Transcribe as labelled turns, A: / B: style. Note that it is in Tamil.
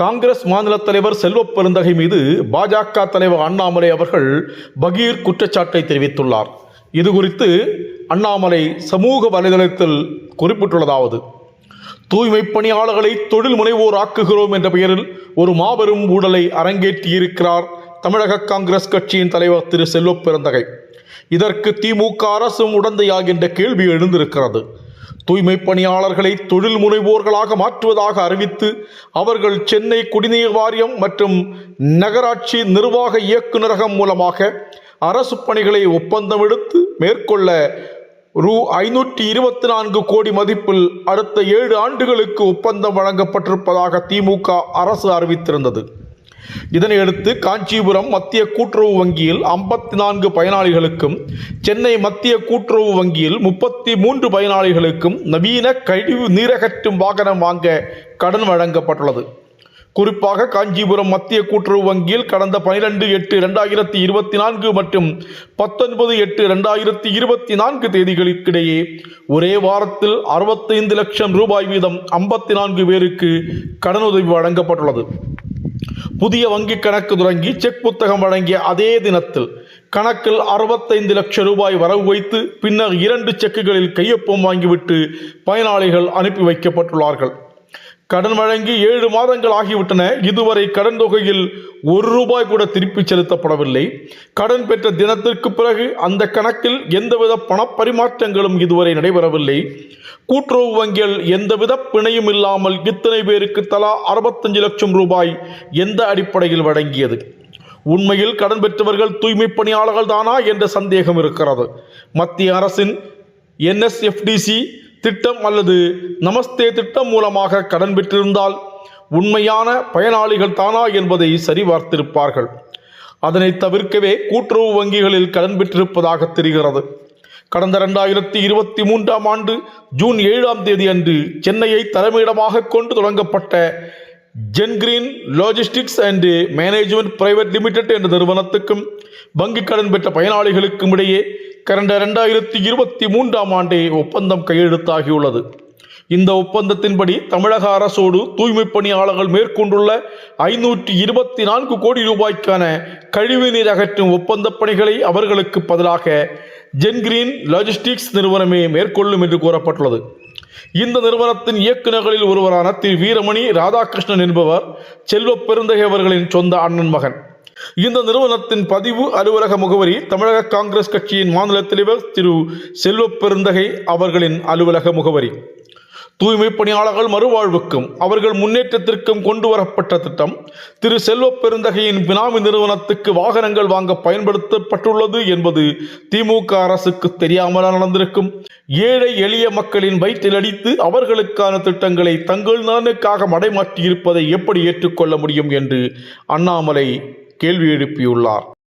A: காங்கிரஸ் மாநில தலைவர் செல்வ பெருந்தகை மீது பாஜக தலைவர் அண்ணாமலை அவர்கள் பகீர் குற்றச்சாட்டை தெரிவித்துள்ளார். இது குறித்து அண்ணாமலை சமூக வலைதளத்தில் குறிப்பிட்டுள்ளதாவது தூய்மை பணியாளர்களை தொழில் முனைவோர் ஆக்குகிறோம் என்ற பெயரில் ஒரு மாபெரும் ஊழலை அரங்கேற்றியிருக்கிறார் தமிழக காங்கிரஸ் கட்சியின் தலைவர் திரு செல்வ பெருந்தகை. இதற்கு திமுக அரசும் உடந்தையாகின்ற கேள்வி எழுந்திருக்கிறது. தூய்மை பணியாளர்களை தொழில் முனைவோர்களாக மாற்றுவதாக அறிவித்து அவர்கள் சென்னை குடிநீர் வாரியம் மற்றும் நகராட்சி நிர்வாக இயக்குநரகம் மூலமாக அரசு பணிகளை ஒப்பந்தம் எடுத்து மேற்கொள்ள ரூ. ஐநூற்றி இருபத்தி நான்கு கோடி மதிப்பில் அடுத்த ஏழு ஆண்டுகளுக்கு ஒப்பந்தம் வழங்கப்பட்டிருப்பதாக திமுக அரசு அறிவித்திருந்தது. இதனையடுத்து காஞ்சிபுரம் மத்திய கூட்டுறவு வங்கியில் ஐம்பத்தி நான்கு பயனாளிகளுக்கும் சென்னை மத்திய கூட்டுறவு வங்கியில் முப்பத்தி மூன்று பயனாளிகளுக்கும் நவீன கழிவு நீரகற்றும் வாகனம் வாங்க கடன் வழங்கப்பட்டுள்ளது. குறிப்பாக காஞ்சிபுரம் மத்திய கூட்டுறவு வங்கியில் கடந்த பனிரெண்டு எட்டு ரெண்டாயிரத்தி இருபத்தி நான்கு மற்றும் பத்தொன்பது எட்டு ரெண்டாயிரத்தி இருபத்தி நான்கு தேதிகளுக்கிடையே ஒரே வாரத்தில் அறுபத்தைந்து லட்சம் ரூபாய் வீதம் ஐம்பத்தி நான்கு பேருக்கு கடனுதவி வழங்கப்பட்டுள்ளது. புதிய வங்கி கணக்கு தொடங்கி செக் புத்தகம் வழங்கிய அதே தினத்தில் கணக்கில் அறுபத்தைந்து லட்சம் ரூபாய் வரவு வைத்து பின்னர் இரண்டு செக்குகளில் கையொப்பம் வாங்கிவிட்டு பயனாளிகள் அனுப்பி வைக்கப்பட்டுள்ளார்கள். கடன் வழங்கி ஏழு மாதங்கள் ஆகிவிட்டன. இதுவரை கடன் தொகையில் ஒரு ரூபாய் கூட திருப்பி செலுத்தப்படவில்லை. கடன் பெற்ற தினத்திற்கு பிறகு அந்த கணக்கில் எந்தவித பணப்பரிமாற்றங்களும் இதுவரை நடைபெறவில்லை. கூட்டுறவு வங்கிகள் எந்தவித பிணையும் இல்லாமல் இத்தனை பேருக்கு தலா அறுபத்தஞ்சு லட்சம் ரூபாய் எந்த அடிப்படையில் வழங்கியது? உண்மையில் கடன் பெற்றவர்கள் தூய்மை பணியாளர்கள் தானா என்ற சந்தேகம் இருக்கிறது. மத்திய அரசின் என்எஸ்எஃப்டிசி திட்டம் அல்லது நமஸ்தே திட்டம் மூலமாக கடன் பெற்றிருந்தால் உண்மையான பயனாளிகள் தானா என்பதை சரிபார்த்திருப்பார்கள். அதனை தவிர்க்கவே கூட்டுறவு வங்கிகளில் கடன் பெற்றிருப்பதாக தெரிகிறது. கடந்த ரெண்டாயிரத்தி இருபத்தி மூன்றாம் ஆண்டு ஜூன் ஏழாம் தேதி அன்று சென்னையை தலைமையிடமாக கொண்டு தொடங்கப்பட்ட Gengreen logistics and management private limited என்ற நிறுவனத்துக்கும் வங்கி கடன் பெற்ற பயனாளிகளுக்கும் இடையே கடந்த ரெண்டாயிரத்தி இருபத்தி மூன்றாம் ஆண்டே ஒப்பந்தம் கையெழுத்தாகியுள்ளது. இந்த ஒப்பந்தத்தின்படி தமிழக அரசோடு தூய்மை பணியாளர்கள் மேற்கொண்டுள்ள ஐநூற்றி இருபத்தி நான்கு கோடி ரூபாய்க்கான கழிவுநீர் அகற்றும் ஒப்பந்த பணிகளை அவர்களுக்கு பதிலாக ஜென்கிரீன் லாஜிஸ்டிக்ஸ் நிறுவனமே மேற்கொள்ளும் என்று கூறப்பட்டுள்ளது. இந்த நிறுவனத்தின் இயக்குநர்களில் ஒருவரான திரு வீரமணி ராதாகிருஷ்ணன் என்பவர் செல்வ பெருந்தகை அவர்களின் சொந்த அண்ணன் மகன். இந்த நிறுவனத்தின் பதிவு அலுவலக முகவரி தமிழக காங்கிரஸ் கட்சியின் மாநில தலைவர் திரு செல்வ பெருந்தகை அவர்களின் அலுவலக முகவரி. தூய்மை பணியாளர்கள் மறுவாழ்வுக்கும் அவர்கள் முன்னேற்றத்திற்கும் கொண்டு வரப்பட்ட திட்டம் திரு செல்வ பெருந்தகையின் பினாமி நிறுவனத்துக்கு வாகனங்கள் வாங்க பயன்படுத்தப்பட்டுள்ளது என்பது திமுக அரசுக்கு தெரியாமல் நடந்திருக்கும். ஏழை எளிய மக்களின் வயிற்றில் அடித்து அவர்களுக்கான திட்டங்களை தங்கள் நலனுக்காக மடைமாற்றியிருப்பதை எப்படி ஏற்றுக்கொள்ள முடியும் என்று அண்ணாமலை கேள்வி எழுப்பியுள்ளார்.